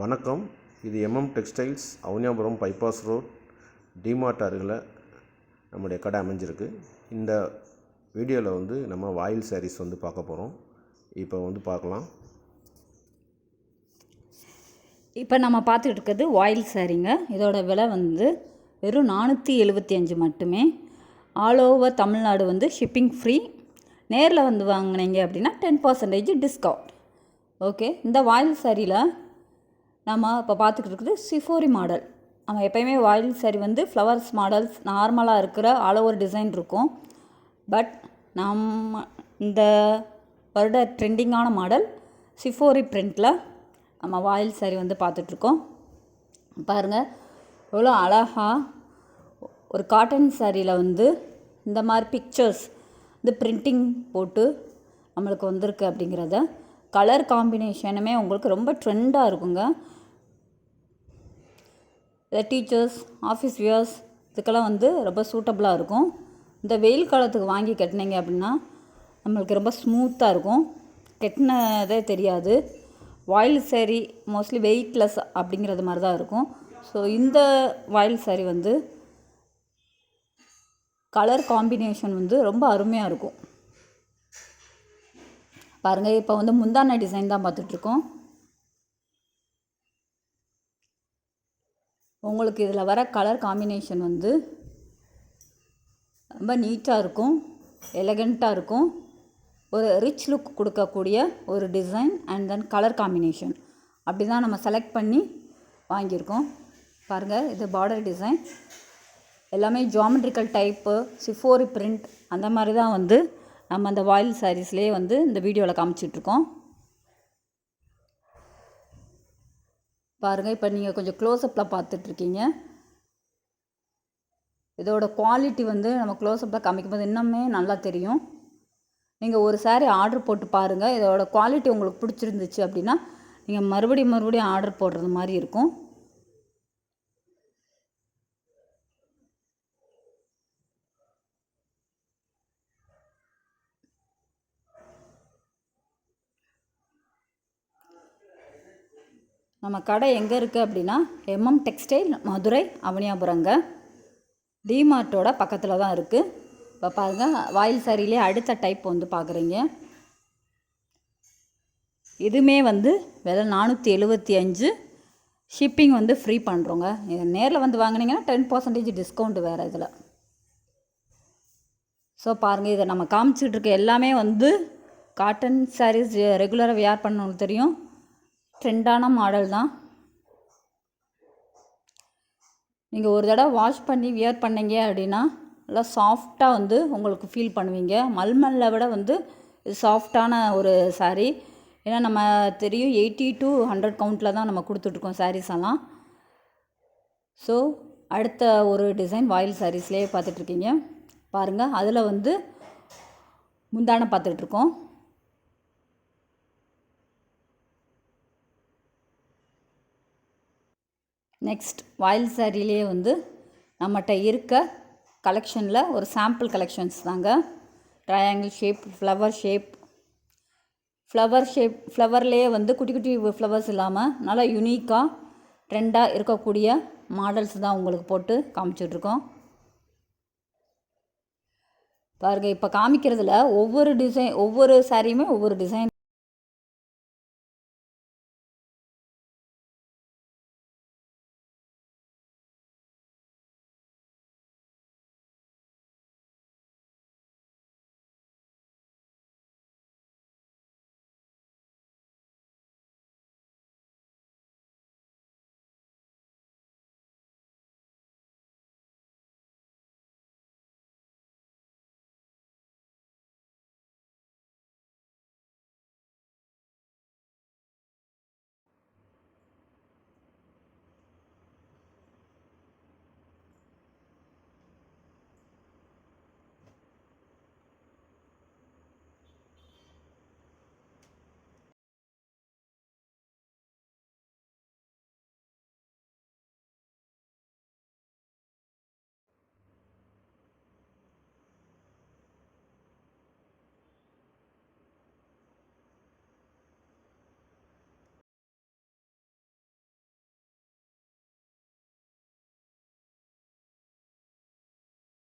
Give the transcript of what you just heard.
வணக்கம். இது MM textiles Avaniyapuram bypass road DMart அருகில் நம்முடைய கடை அமைஞ்சிருக்கு. இந்த வீடியோவில் வந்து நம்ம வாயில் சாரீஸ் வந்து பார்க்க போகிறோம் இப்போ வந்து பார்க்கலாம். இப்போ நம்ம பார்த்துட்டு இருக்கிறது வாயில் சாரீங்க இதோட விலை வந்து வெறும் நானூற்றி எழுபத்தி அஞ்சு மட்டுமே. ஆல் ஓவர் தமிழ்நாடு வந்து ஷிப்பிங் ஃப்ரீ நேரில் வந்து வாங்கினீங்க அப்படின்னா டென் பர்சன்டேஜ் டிஸ்கவுண்ட் ஓகே இந்த வாயில் சாரியில் நம்ம இப்போ பார்த்துக்கிட்டு இருக்குது சிஃபோரி மாடல். நம்ம எப்பயுமே வாயில் சாரி வந்து ஃப்ளவர்ஸ் மாடல்ஸ் நார்மலாக இருக்கிற ஆல் ஓவர் டிசைன் இருக்கும். பட் நம்ம இந்த வருட ட்ரெண்டிங்கான மாடல் சிஃபோரி பிரிண்டில் நம்ம வாயில் சாரி வந்து பார்த்துட்ருக்கோம் பாருங்கள் எவ்வளோ அழகாக ஒரு காட்டன் சாரியில் வந்து இந்த மாதிரி பிக்சர்ஸ் இந்த பிரிண்டிங் போட்டு நம்மளுக்கு வந்திருக்கு அப்படிங்கிறத. கலர் காம்பினேஷனுமே உங்களுக்கு ரொம்ப ட்ரெண்டாக இருக்குங்க. டீச்சர்ஸ் ஆஃபீஸ் வியர்ஸ் இதுக்கெல்லாம் வந்து ரொம்ப சூட்டபுளாக இருக்கும். இந்த வெயில் காலத்துக்கு வாங்கி கட்டினீங்க அப்படின்னா நம்மளுக்கு ரொம்ப ஸ்மூத்தாக இருக்கும். கெட்டினதே தெரியாது. வாயில் சேரீ மோஸ்ட்லி வெயிட்லெஸ் அப்படிங்கிறது மாதிரி தான் இருக்கும். ஸோ இந்த வாயில் சேரீ வந்து கலர் காம்பினேஷன் வந்து ரொம்ப அருமையாக இருக்கும். பாருங்கள் இப்போ வந்து முந்தான டிசைன் தான் பார்த்துட்ருக்கோம் உங்களுக்கு இதில் வர கலர் காம்பினேஷன் வந்து ரொம்ப நீட்டாக இருக்கும் எலகண்ட்டாக இருக்கும். ஒரு ரிச் லுக் கொடுக்கக்கூடிய ஒரு design and then colour combination அப்படி தான் நம்ம செலக்ட் பண்ணி வாங்கியிருக்கோம். பாருங்கள் இது பார்டர் டிசைன் எல்லாமே ஜாமெட்ரிக்கல் டைப்பு சிஃபோரி பிரிண்ட் அந்த மாதிரி தான் வந்து நம்ம அந்த வாயில் சாரீஸ்லேயே வந்து இந்த வீடியோவில் காமிச்சிட்ருக்கோம் பாருங்கள் இப்போ நீங்கள் கொஞ்சம் க்ளோஸ்அப்பில் பார்த்துட்ருக்கீங்க. இதோட குவாலிட்டி வந்து நம்ம க்ளோஸ்அப்பில் காமிக்கும்போது இன்னுமே நல்லா தெரியும். நீங்கள் ஒரு saree ஆர்டர் போட்டு பாருங்கள் இதோட குவாலிட்டி உங்களுக்கு பிடிச்சிருந்துச்சு அப்படின்னா நீங்கள் மறுபடியும் மறுபடியும் ஆர்டர் போடுறது மாதிரி இருக்கும். நம்ம கடை எங்கே இருக்குது அப்படின்னா எம்எம் டெக்ஸ்டைல் மதுரை அவனியாபுரங்க. டிமார்ட்டோட பக்கத்தில் தான் இருக்குது இப்போ பாருங்கள் வாயில் சாரியிலே அடுத்த டைப் வந்து பார்க்குறீங்க இதுவுமே வந்து விலை நானூற்றி எழுபத்தி அஞ்சு. ஷிப்பிங் வந்து ஃப்ரீ பண்ணுறோங்க இதை நேரில் வந்து வாங்கினீங்கன்னா டென் பர்சன்டேஜ் டிஸ்கவுண்ட் வேறு இதில். ஸோ பாருங்கள் இதை நம்ம காமிச்சிக்கிட்டு இருக்க எல்லாமே வந்து காட்டன் சாரீஸ் ரெகுலராக வியர் பண்ணணும்னு தெரியும். ட்ரெண்டான மாடல் தான். நீங்கள் ஒரு தடவை வாஷ் பண்ணி வியர் பண்ணீங்க அப்படின்னா நல்லா சாஃப்டாக வந்து உங்களுக்கு ஃபீல் பண்ணுவீங்க. மல்மல்ல விட வந்து இது சாஃப்டான ஒரு சாரீ ஏன்னா நம்ம தெரியும் எயிட்டி டு ஹண்ட்ரட் கவுண்ட்டில் தான் நம்ம கொடுத்துட்ருக்கோம் சாரீஸ் எல்லாம். ஸோ அடுத்த ஒரு டிசைன் வாயில் சாரீஸ்லேயே பார்த்துட்ருக்கீங்க. பாருங்கள் அதில் வந்து முந்தான பார்த்துட்ருக்கோம். நெக்ஸ்ட் வாயில் சாரிலேயே வந்து நம்மகிட்ட இருக்க கலெக்ஷனில் ஒரு சாம்பிள் கலெக்ஷன்ஸ் தாங்க. Triangle shape flower shape flower shape ஃப்ளவர்லேயே வந்து குட்டி குட்டி ஃப்ளவர்ஸ் இல்லாமல் நல்லா யுனிக்காக ட்ரெண்டாக இருக்கக்கூடிய மாடல்ஸ் தான் உங்களுக்கு போட்டு காமிச்சிட்ருக்கோம். பாருங்கள் இப்போ காமிக்கிறதுல ஒவ்வொரு டிசைன் ஒவ்வொரு சாரியுமே ஒவ்வொரு டிசைன்